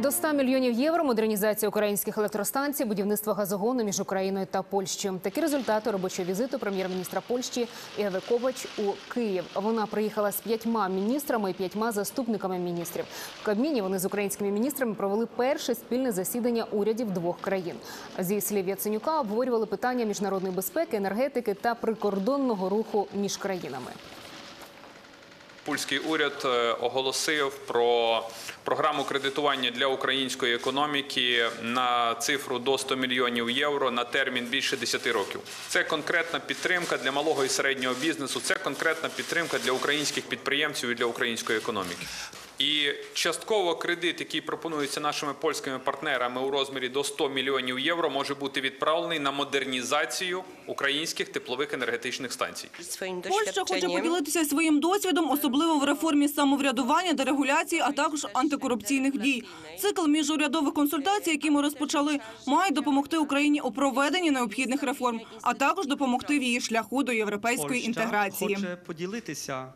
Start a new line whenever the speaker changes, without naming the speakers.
до 100 мільйонів євро модернізація українських електростанцій, будівництво газогону між Україною та Польщею. Такі результати робочого візиту прем'єр-міністра Польщі Еви Ковач у Київ. Вона приїхала з п'ятьма міністрами і п'ятьма заступниками міністрів. В Кабміні вони з українськими міністрами провели перше спільне засідання урядів двох країн. Зі слів Яценюка обговорювали питання міжнародної безпеки, енергетики та прикордонного руху між країнами.
Польський уряд е, оголосив про програму кредитування для української економіки на цифру до 100 мільйонів євро на термін більше 10 років. Це конкретна підтримка для малого і середнього бізнесу. Це конкретна підтримка для українських підприємців і для української економіки. І частково кредит, який пропонується нашими польськими партнерами у розмірі до 100 мільйонів євро, може бути відправлений на модернізацію українських теплових енергетичних станцій.
Польща хоче поділитися своїм досвідом, особливо в реформі самоврядування, дерегуляції, а також антикорупційних дій. Цикл міжурядових консультацій, які ми розпочали, має допомогти Україні у проведенні необхідних реформ, а також допомогти в її шляху до європейської інтеграції.
хоче поділитися